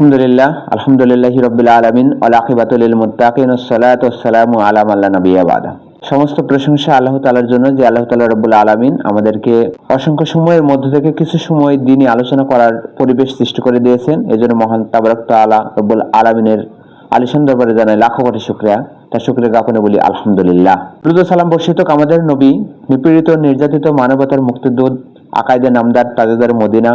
আলহামদুলিল্লাহ আলহামদুলিল্লাহ রবিল আলমিন আলাকিবাতুল মুত্তাকিন সালাত সালামু আলাম আল্লাহ নবী আবাদা সমস্ত প্রশংসা আল্লাহ তালার জন্য যে আল্লাহ তালা রব্বুল আলমিন আমাদেরকে অসংখ্য সময়ের মধ্য থেকে কিছু সময় দিনই আলোচনা করার পরিবেশ সৃষ্টি করে দিয়েছেন। এই জন্য মহান তাবারক তালা রব্বুল আলমিনের আলিশান দরবারে জানাই লাখো কোটি শুক্রিয়া। তার শুক্রিয়া জ্ঞাপনে বলি, আলহামদুলিল্লাহ। রুদ সালাম বর্ষিত আমাদের নবী, নিপীড়িত, নির্যাতিত, মানবতার মুক্তিদূত, আকায়দে, নামদার, তাজেদার মদিনা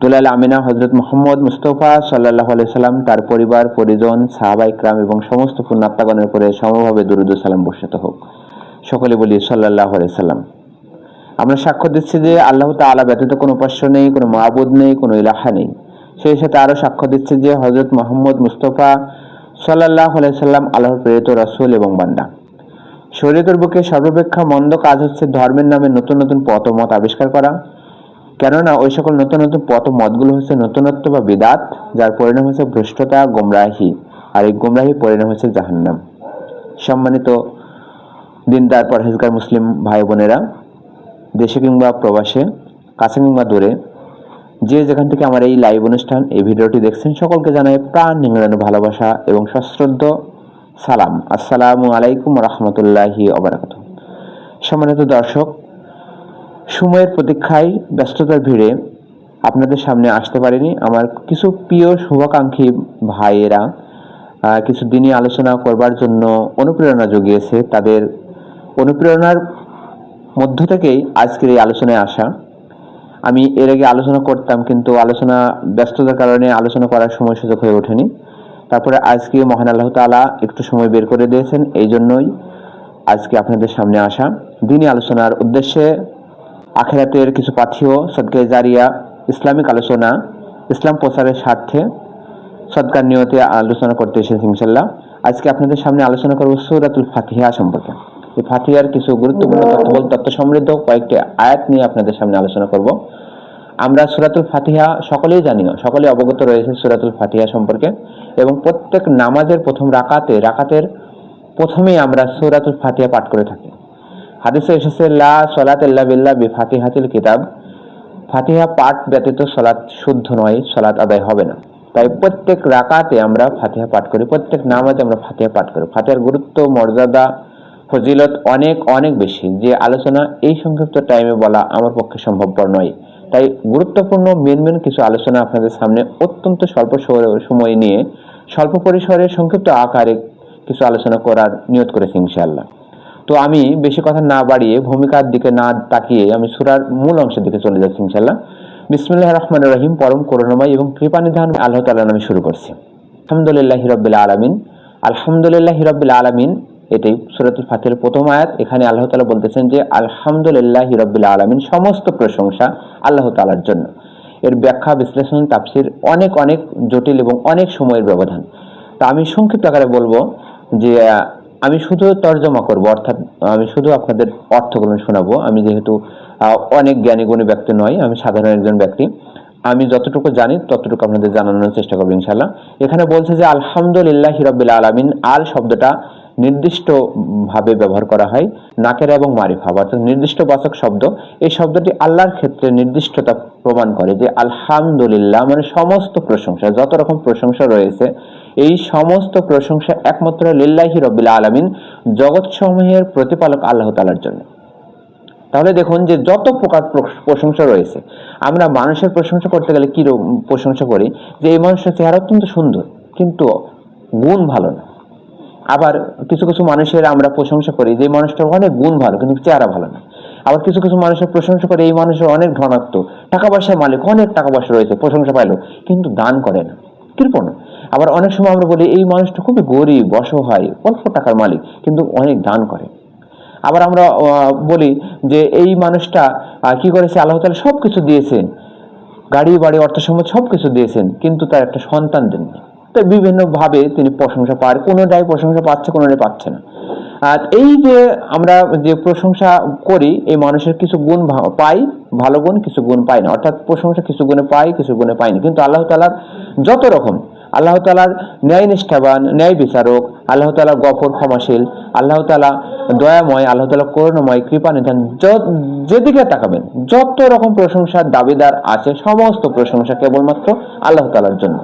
দুলাল আমিনা হজরত মোহাম্মদ মুস্তফা সাল্লাহ সাল্লাম তার পরিবার, পরিজন, সাহাবা ইকরাম এবং সমস্ত পুণ্যাত্মাগণের উপরে সমভাবে দুরুদ সালাম বর্ষিত হোক। সকলে বলি সাল্লাহ সাল্লাম আমরা সাক্ষ্য দিচ্ছি যে আল্লাহ তাআলা ব্যতীত কোনো উপাস্য নেই, কোনো মাহবুদ নেই, কোনো ইলাহা নেই। সেই সাথে আরও সাক্ষ্য দিচ্ছে যে হজরত মোহাম্মদ মুস্তফা সাল্লাহ সাল্লাম আল্লাহর প্রেরিত রসুল এবং বান্দা। শরীয়তের বুকে সর্বাপেক্ষা মন্দ কাজ হচ্ছে ধর্মের নামে নতুন নতুন পথ ও মত আবিষ্কার করা। কেননা ওই সকল নতুন নতুন পথ মতগুলো হচ্ছে নতুনত্ব বা বিদাত, যার পরিণাম হচ্ছে ভ্রষ্টতা, গোমরাহি। আর এই গোমরাহি পরিণাম হচ্ছে জাহান্নাম। সম্মানিত দিন দিনদার, পরহেজগার মুসলিম ভাই বোনেরা, দেশে কিংবা প্রবাসে, কাছে কিংবা দূরে, যে যেখান থেকে আমার এই লাইভ অনুষ্ঠান, এই ভিডিওটি দেখছেন, সকলকে জানাই প্রাণ নিংড়ানো ভালোবাসা এবং সশ্রদ্ধ সালাম। আসসালামু আলাইকুম রহমতুল্লাহি অবরাকাত সম্মানিত দর্শক সময়ের প্রতীক্ষায় ব্যস্ততার ভিড়ে আপনাদের সামনে আসতে পারিনি। আমার কিছু প্রিয় শুভাকাঙ্ক্ষী ভাইয়েরা কিছু দিনই আলোচনা করবার জন্য অনুপ্রেরণা জুগিয়েছে তাদের। অনুপ্রেরণার মধ্য থেকেই আজকের এই আলোচনায় আসা। আমি এর আগে আলোচনা করতাম, কিন্তু আলোচনা ব্যস্ততার কারণে আলোচনা করার সময় সুযোগ হয়ে ওঠেনি। তারপরে আজকে মহান আল্লাহ তাআলা একটু সময় বের করে দিয়েছেন, এই জন্যই আজকে আপনাদের সামনে আসা। দিনই আলোচনার উদ্দেশ্যে আখেরাতের কিছু পাথিও সদকে জারিয়া ইসলামিক আলোচনা ইসলাম প্রচারের স্বার্থে সদকার নিয়তে আলোচনা করতে এসেছি ইনশাল্লাহ আজকে আপনাদের সামনে আলোচনা করব সূরাতুল ফাতিহা সম্পর্কে। এই ফাতিহার কিছু গুরুত্বপূর্ণ তথ্যবল তথ্য সমৃদ্ধ কয়েকটি আয়াত নিয়ে আপনাদের সামনে আলোচনা করব। আমরা সূরাতুল ফাতিহা সকলেই জানিও সকলেই অবগত রয়েছে সূরাতুল ফাতিহা সম্পর্কে এবং প্রত্যেক নামাজের প্রথম রাকাতে রাকাতের প্রথমেই আমরা সূরাতুল ফাতিহা পাঠ করে থাকি। হাদিসে এসেছে, লা সলাত ইল্লা বিল্লাহ বি ফাতিহাতিল কিতাব। ফাতিহা পাঠ ব্যতীত সলাৎ শুদ্ধ নয় সলাৎ আদায় হবে না। তাই প্রত্যেক রাকাতে আমরা ফাতিহা পাঠ করি, প্রত্যেক নামাজে আমরা ফাতিহা পাঠ করি। ফাতিহার গুরুত্ব, মর্যাদা, ফজিলত অনেক অনেক বেশি। যে আলোচনা এই সংক্ষিপ্ত টাইমে বলা আমার পক্ষে সম্ভবপর নয়। তাই গুরুত্বপূর্ণ মেন মেন কিছু আলোচনা আপনাদের সামনে অত্যন্ত স্বল্প সময় নিয়ে স্বল্প পরিসরে সংক্ষিপ্ত আকারে কিছু আলোচনা করার নিয়ত করেছি ইনশাআল্লাহ। তো আমি বেশি কথা না বাড়িয়ে ভূমিকার দিকে না তাকিয়ে আমি সুরার মূল অংশের দিকে চলে যাচ্ছি ইনশাল্লাহ বিসমুল্লাহ রহমান রহিম, পরম করুণাময় এবং কৃপানিধান আল্লাহ তাআলা নামে শুরু করছি। আলহামদুলিল্লাহ হিরব্বিল আলামিন। আলহামদুলিল্লাহ হিরব্বিল আলামিন, এটাই সুরাতুল ফাতির প্রথম আয়াত। এখানে আল্লাহ তাআলা বলতেছেন যে, আলহামদুলিল্লাহ হিরব্বিল আলামিন, সমস্ত প্রশংসা আল্লাহ তাআলার জন্য। এর ব্যাখ্যা, বিশ্লেষণ, তাফসির অনেক অনেক জটিল এবং অনেক সময়ের ব্যবধান। তা আমি সংক্ষিপ্ত আকারে বলব যে আমি শুধু তর্জমা করব, অর্থাৎ আমি শুধু আপনাদের অর্থগুলো শোনাবো। আমি যেহেতু অনেক জ্ঞানী গুণী ব্যক্তি নয় আমি সাধারণ একজন ব্যক্তি। আমি যতটুকু জানি ততটুকু আপনাদের জানানোর চেষ্টা করব ইনশাল্লাহ এখানে বলছে যে, আলহামদুলিল্লাহ হিরব্বিল আলামিন আল শব্দটা নির্দিষ্ট ভাবে ব্যবহার করা হয়, নাকেরা এবং মারিফা অর্থাৎ নির্দিষ্ট বাচক শব্দ। এই শব্দটি আল্লাহর ক্ষেত্রে নির্দিষ্টতা প্রমাণ করে যে, আলহামদুলিল্লাহ মানে সমস্ত প্রশংসা, যত রকম প্রশংসা রয়েছে এই সমস্ত প্রশংসা একমাত্র লিল্লাহি রব্বিল আলামিন, জগৎসমূহের প্রতিপালক আল্লাহ তালার জন্য। তাহলে দেখুন যে যত প্রকার প্রশ- প্রশংসা রয়েছে, আমরা মানুষের প্রশংসা করতে গেলে কি প্রশংসা করি? যে এই মানুষের চেহারা অত্যন্ত সুন্দর, কিন্তু গুণ ভালো না। আবার কিছু কিছু মানুষের আমরা প্রশংসা করি যে মানুষটার অনেক গুণ ভালো, কিন্তু চেহারা ভালো না। আবার কিছু কিছু মানুষের প্রশংসা করে এই মানুষের অনেক ধনাত্ম টাকা পয়সার মালিক, অনেক টাকা পয়সা রয়েছে, প্রশংসা পাইলো কিন্তু দান করে না। কৃপণ আবার অনেক সময় আমরা বলি, এই মানুষটা খুবই গরিব, অসহায়, অল্প টাকার মালিক, কিন্তু অনেক দান করে। আবার আমরা বলি যে, এই মানুষটা কি করেছে? আল্লাহ তালা সব কিছু দিয়েছেন। গাড়ি, বাড়ি, অর্থ সম্পদ সব কিছু দিয়েছেন, কিন্তু তার একটা সন্তান দেননি। তো বিভিন্নভাবে তিনি প্রশংসা পান কোনোটাই প্রশংসা পাচ্ছে কোনোটাই পাচ্ছে না। আর এই যে আমরা যে প্রশংসা করি, এই মানুষের কিছু গুণ পাই, ভালো গুণ, কিছু গুণ পাই না। অর্থাৎ প্রশংসা কিছু গুণে পাই, কিছু গুণে পাই না। কিন্তু আল্লাহ তালার যত রকম। আল্লাহ তালার ন্যায় নিষ্ঠাবান, ন্যায় বিচারক, আল্লাহ তালা গফর, ক্ষমাশীল, আল্লাহ তালা দয়াময়, আল্লাহ তালা করুণাময় কৃপা নিধান যেদিকে তাকাবেন, যত রকম প্রশংসার দাবিদার আছে, সমস্ত প্রশংসা কেবলমাত্র আল্লাহ তালার জন্য।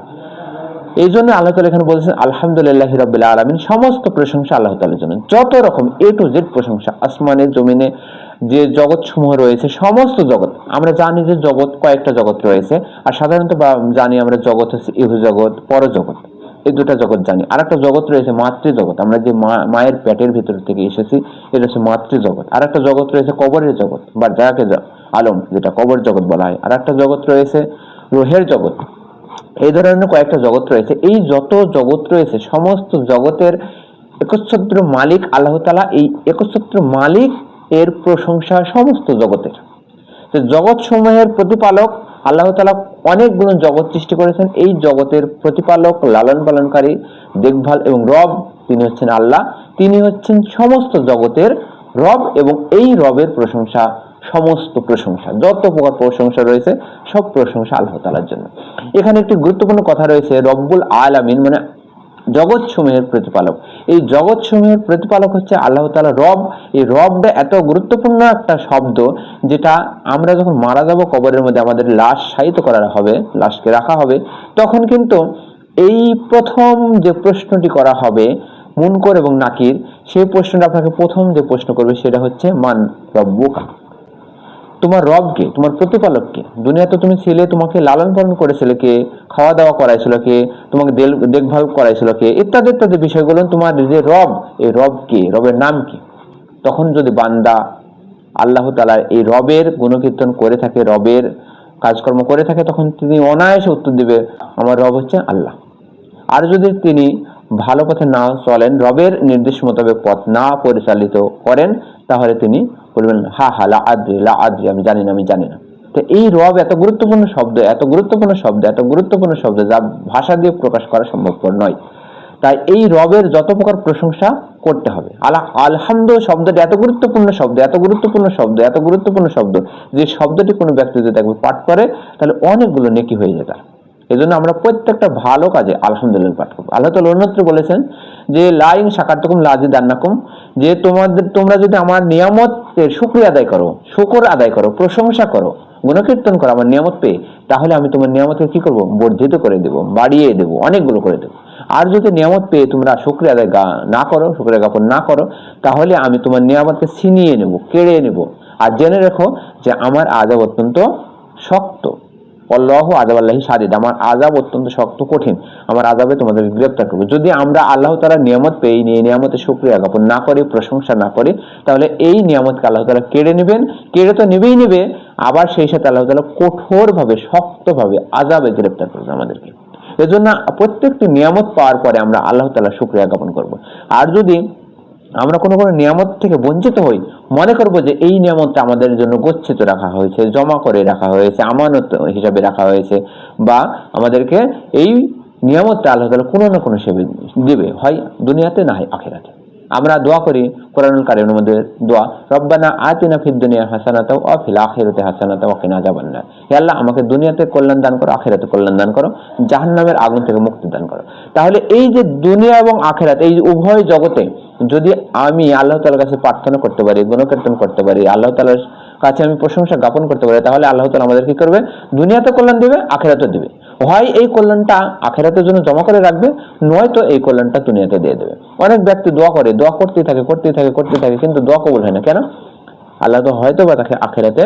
এই জন্য আল্লাহ তালা এখানে বলেছেন, আলহামদুলিল্লাহ রবিল্লা আলমিন। সমস্ত প্রশংসা আল্লাহ তালার জন্য। যত রকম এ টু জেড প্রশংসা, আসমানে, জমিনে, যে জগৎ সমূহ রয়েছে, সমস্ত জগৎ, আমরা জানি যে জগৎ, কয়েকটা জগৎ রয়েছে, আর সাধারণত জানি আমরা জগৎ হচ্ছে ইহু জগৎ পরজগৎ। এই দুটা জগৎ জানি। আর একটা জগৎ রয়েছে মাতৃজগৎ। আমরা যে মায়ের পেটের ভিতর থেকে এসেছি, এটা হচ্ছে মাতৃজগৎ। আর একটা জগৎ রয়েছে কবরের জগৎ, বা যাকে আলম, যেটা কবর জগৎ বলা হয়। আর একটা জগৎ রয়েছে রোহের জগৎ। এই ধরনের কয়েকটা জগৎ রয়েছে। এই যত জগৎ রয়েছে, সমস্ত জগতের একচ্ছত্র মালিক আল্লাহ তালা এই একচ্ছত্র মালিক এর প্রশংসা সমস্ত জগতের। যে জগৎ সমূহের প্রতিপালক আল্লাহ তালা অনেকগুলো জগৎ সৃষ্টি করেছেন। এই জগতের প্রতিপালক, লালন পালনকারী, দেখভাল এবং রব, তিনি হচ্ছেন আল্লাহ। তিনি হচ্ছেন সমস্ত জগতের রব এবং এই রবের প্রশংসা সমস্ত প্রশংসা, যত প্রকার প্রশংসা রয়েছে, সব প্রশংসা আল্লাহ তালার জন্য। এখানে একটি গুরুত্বপূর্ণ কথা রয়েছে, রব্বুল আলামিন মানে জগৎ সমূহের প্রতিপালক। এই জগৎ সমূহের প্রতিপালক হচ্ছে আল্লাহ তালা রব। এই রবটা এত গুরুত্বপূর্ণ একটা শব্দ যেটা আমরা যখন মারা যাব কবরের মধ্যে আমাদের লাশ শায়িত করা হবে, লাশকে রাখা হবে, তখন কিন্তু এই প্রথম যে প্রশ্নটি করা হবে মুনকর এবং নাকির, সেই প্রশ্নটা আপনাকে প্রথম যে প্রশ্ন করবে সেটা হচ্ছে, মান রব্বুকা? তোমার রবকে, তোমার প্রতিপালককে, দুনিয়াতে তুমি ছেলে, তোমাকে লালন পালন করেছিল কে, খাওয়া দাওয়া করাইছিল কে, তোমাকে দেখভাল করাইছিল কে, ইত্যাদি ইত্যাদি বিষয়গুলো তোমার যে রব, এই রব কে, রবের নাম কি? তখন যদি বান্দা আল্লাহ তালার এই রবের গুণকীর্তন করে থাকে, রবের কাজকর্ম করে থাকে, তখন তিনি অনায়াসে উত্তর দিবে, আমার রব হচ্ছে আল্লাহ। আর যদি তিনি ভালো পথে না চলেন, রবের নির্দেশ মোতাবেক পথ না পরিচালিত করেন তাহলে তিনি বলবেন, হা হা, লা আদ্রি লা আদ্রি আমি জানি না, আমি জানি না। তো এই রব এত গুরুত্বপূর্ণ শব্দ, এত গুরুত্বপূর্ণ শব্দ, এত গুরুত্বপূর্ণ শব্দ যা ভাষা দিয়ে প্রকাশ করা সম্ভবপর নয়। তাই এই রবের যত প্রকার প্রশংসা করতে হবে। আলা আলহামদ শব্দটি এত গুরুত্বপূর্ণ শব্দ, এত গুরুত্বপূর্ণ শব্দ, এত গুরুত্বপূর্ণ শব্দ, যে শব্দটি কোনো ব্যক্তি যদি একবার পাঠ করে, তাহলে অনেকগুলো নেকি হয়ে যায় তার। এজন্য আমরা প্রত্যেকটা ভালো কাজে আলহামদুলিল্লাহ পাঠ করব। আল্লাহ তালা অন্যত্র বলেছেন যে, লাইন সাকারতকুম লাজি দান্নাকুম যে তোমাদের তোমরা যদি আমার নিয়ামতের শুক্রিয়া আদায় করো, শুকর আদায় করো, প্রশংসা করো, গুণকীর্তন করো, আমার নিয়ামত পেয়ে, তাহলে আমি তোমার নিয়ামতকে কি করব? বর্ধিত করে দেবো, বাড়িয়ে দেবো, অনেকগুলো করে দেবো। আর যদি নিয়ামত পেয়ে তোমরা শুক্রিয়া আদায় না করো, শুক্রিয়া জ্ঞাপন না করো, তাহলে আমি তোমার নিয়ামতকে ছিনিয়ে নেব, কেড়ে নেব। আর জেনে রেখো যে আমার আজাব অত্যন্ত শক্ত। অল্লাহ আজাব আল্লাহি সাদিদ আমার আজাব অত্যন্ত শক্ত, কঠিন। আমার আজাবে তোমাদের গ্রেপ্তার করবে। যদি আমরা আল্লাহ তালা নিয়ামত পেয়ে, নিয়ে নিয়ামতের শুক্রিয়া জ্ঞাপন না করে, প্রশংসা না করে, তাহলে এই নিয়ামতকে আল্লাহ তালা কেড়ে নেবেন। কেড়ে তো নেবেই নেবে, আবার সেই সাথে আল্লাহ তালা কঠোরভাবে, শক্তভাবে আজাবে গ্রেপ্তার করবে আমাদেরকে। এজন্য প্রত্যেকটি নিয়ামত পাওয়ার পরে আমরা আল্লাহ তালা শুক্রিয়া জ্ঞাপন করব। আর যদি আমরা কোনো কোনো নিয়ামত থেকে বঞ্চিত হই, মনে করব যে এই নিয়ামতটা আমাদের জন্য গচ্ছিত রাখা হয়েছে, জমা করে রাখা হয়েছে, আমানত হিসাবে রাখা হয়েছে, বা আমাদেরকে এই নিয়ামতটা আল্লাহ তালা কোনো না কোনো সেবে দেবে, হয় দুনিয়াতে না হয় আখেরাতে। আমরা দোয়া করি কোরআনুল কারিমের মধ্যে দোয়া, রব্বানা আতিনা ফিদ দুনিয়া হাসানাতাও ও ফিল আখিরাতে হাসানাতাও ওয়া কিনা আযাবান না হে আল্লাহ, আমাকে দুনিয়াতে কল্যাণ দান করো, আখিরাতে কল্যাণ দান করো, জাহান্নামের আগুন থেকে মুক্তি দান করো। তাহলে এই যে দুনিয়া এবং আখিরাত, এই উভয় জগতে যদি আমি আল্লাহ তাআলার কাছে প্রার্থনা করতে পারি, গুণকীর্তন করতে পারি, আল্লাহ তাআলার কাছে আমি প্রশংসা জ্ঞাপন করতে পারি, তাহলে আল্লাহ তাআলা আমাদের কি করবে? দুনিয়াতে কল্যাণ দিবে আখিরাতে দিবে। হয় এই কল্যাণটা আখেরাতের জন্য জমা করে রাখবে, নয়তো এই কল্যাণটা দুনিয়াতে দিয়ে দেবে। অনেক ব্যক্তি দোয়া করে, দোয়া করতেই থাকে করতেই থাকে করতে থাকে, কিন্তু দোয়া কবুল হয় না। কেন? আল্লাহ তো হয়তো বা তাকে আখেরাতে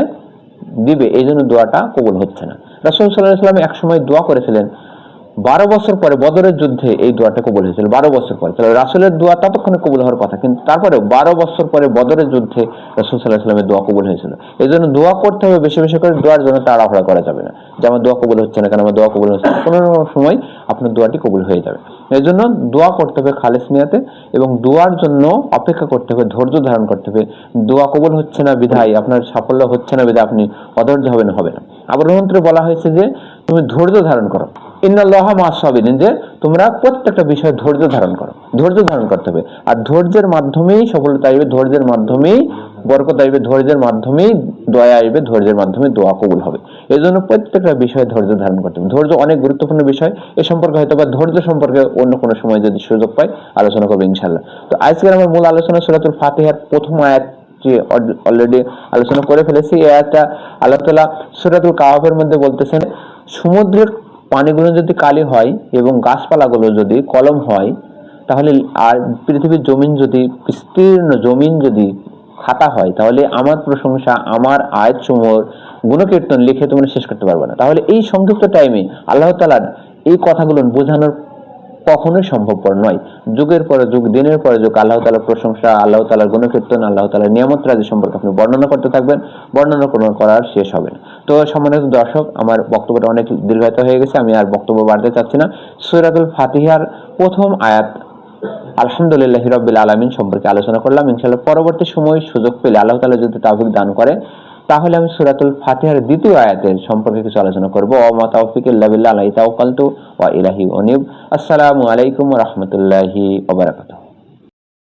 দিবে এই জন্য দোয়াটা কবুল হচ্ছে না। রাসুল সাল্লাহ সাল্লাম এক সময় দোয়া করেছিলেন বারো বছর পরে বদরের যুদ্ধে এই দোয়াটা কবুল হয়েছিল, বারো বছর পরে। তাহলে রাসুলের দোয়া ততক্ষণে কবুল হওয়ার কথা, কিন্তু তারপরে বারো বছর পরে বদরের যুদ্ধে রাসুল সাল্লাহ সাল্লামের দোয়া কবুল হয়েছিল। এই জন্য দোয়া করতে হবে বেশি বেশি করে, দোয়ার জন্য তাড়াহুড়া করা যাবে না। যে আমার দোয়া কবুল হচ্ছে না কেন, আমার দোয়া কবুল হচ্ছে না, কোনো সময় আপনার দোয়াটি কবুল হয়ে যাবে। এই জন্য দোয়া করতে হবে খালেস নিয়াতে এবং দোয়ার জন্য অপেক্ষা করতে হবে, ধৈর্য ধারণ করতে হবে। দোয়া কবুল হচ্ছে না বিধায় আপনার সাফল্য হচ্ছে না বিধায় আপনি অধৈর্য হবেন, হবে না। আবার বলা হয়েছে যে, তুমি ধৈর্য ধারণ করো। ইন্নাল্লাহ মাসাবিন যে তোমরা প্রত্যেকটা বিষয়ে ধৈর্য ধারণ করো। ধৈর্য ধারণ করতে হবে। আর ধৈর্যের মাধ্যমেই সফলতা আসবে ধৈর্যের মাধ্যমেই বরকত আসবে ধৈর্যের মাধ্যমেই দয়া আসবে ধৈর্যের মাধ্যমে দোয়া কবুল হবে। এই জন্য প্রত্যেকটা বিষয়ে ধৈর্য ধারণ করতে হবে। ধৈর্য অনেক গুরুত্বপূর্ণ বিষয়। এ সম্পর্কে হয়তো বা ধৈর্য সম্পর্কে অন্য কোনো সময় যদি সুযোগ পাই, আলোচনা করব ইনশাল্লাহ তো আজকের আমার মূল আলোচনা সুরাতুল ফাতিহার প্রথম আয়াত অলরেডি আলোচনা করে ফেলেছি। এই আয়াতটা আল্লাহ তালা সুরাতুল কাহাফের মধ্যে বলতেছেন, সমুদ্রের পানিগুলো যদি কালি হয় এবং গাছপালাগুলো যদি কলম হয়, তাহলে আর পৃথিবীর জমিন যদি বিস্তীর্ণ জমিন যদি খাতা হয়, তাহলে আমার প্রশংসা, আমার আয়াত চুমর গুণকীর্তন লিখে তোমরা শেষ করতে পারবে না। তাহলে এই সংক্ষিপ্ত টাইমে আল্লাহ তালার এই কথাগুলো বোঝানোর কখনোই সম্ভবপর নয়। যুগের পরে যুগ, দিনের পরে যুগ, আল্লাহ তালার প্রশংসা, আল্লাহ তালার গুণকীর্তন, আল্লাহ তালার নিয়ামত রাজি সম্পর্কে আপনি বর্ণনা করতে থাকবেন। বর্ণনা কোনো করার শেষ হবে না। তো সম্মানিত দর্শক, আমার বক্তব্যটা অনেক দীর্ঘায়িত হয়ে গেছে, আমি আর বক্তব্য বাড়তে চাচ্ছি না। সৈরাতুল ফাতিহার প্রথম আয়াত, আলহামদুলিল্লাহ রবিল আলমিন সম্পর্কে আলোচনা করলাম। ইনশাল্লাহ পরবর্তী সময় সুযোগ পেলে আল্লাহ তালা যদি তাহিক দান করে তাহলে আমি সুরাতুল ফাতিহার দ্বিতীয় আয়াতের সম্পর্কে কিছু আলোচনা করব। ওমা তাওফিক আলাই আলাইহি ওয়া ইলাহি অনিব আসসালামু আলাইকুম রহমতুল্লাহি রাহমাতুল্লাহি ওয়া বারাকাতুহু।